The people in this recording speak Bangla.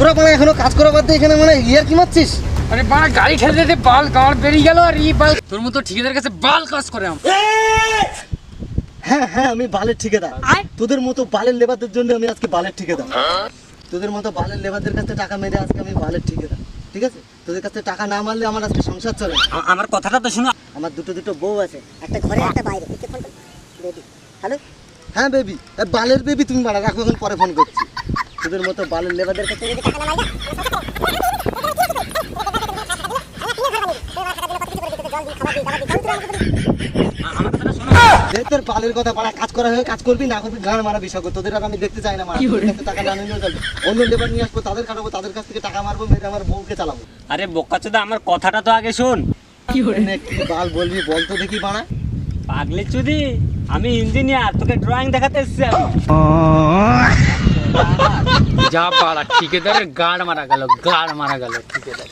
মানে এখনও কাজ করা বাদ দিয়ে এখানে মানে ইয়ার কি মারছিস? আরে বাড়া গাড়ি ঠেলে দিতে বাল গাঁড় বেরিয়ে গেল আর ই বাল তোর মতো ঠিকাদার কাছে বাল কাজ করে আম। হ্যাঁ হ্যাঁ আমি বালের ঠিকাদার। তোদের মতো বালের লেবারদের জন্য আমি আজকে বালের ঠিকাদার। তোদের মতো বালের লেবারদের কাছে টাকা মেরে আজকে আমি বালের ঠিকাদার। ঠিক আছে? তোদের কাছে টাকা না মারলে আমার আজকে সংসার চলে আমার কথাটা তো শোনো। আমার দুটো দুটো বউ আছে। একটা ঘরে একটা বাইরে। বেবি হ্যালো হ্যাঁ বেবি বালের বেবি তুমি বাড়া রাখো এখন পরে ফোন করছি। তোদের মতো বালের লেবারদের কাছে যদি টাকা না তোর বালের কথা পাড়া কাজ করা হয়ে কাজ করবি না করবি গান মারা বিষয়। তোদের আর আমি দেখতে চাই না মারা। টাকা না নিয়ে যাবে। অন্য লেবার নিয়ে আসব তাদের খাটাবো তাদের কাছ থেকে টাকা মারবো মেরে আমার বউকে চালাবো। আরে বোকাচোদা আমার কথাটা তো আগে শোন। কি বাল? বলবি বল তো দেখি বাড়া পাগলি চুদি আমি ইঞ্জিনিয়ার তোকে ড্রয়িং দেখাতে এসেছি আমি। যা পাড়া ঠিকাদারের গাড় মারা গেল গাড় মারা গেল ঠিকাদার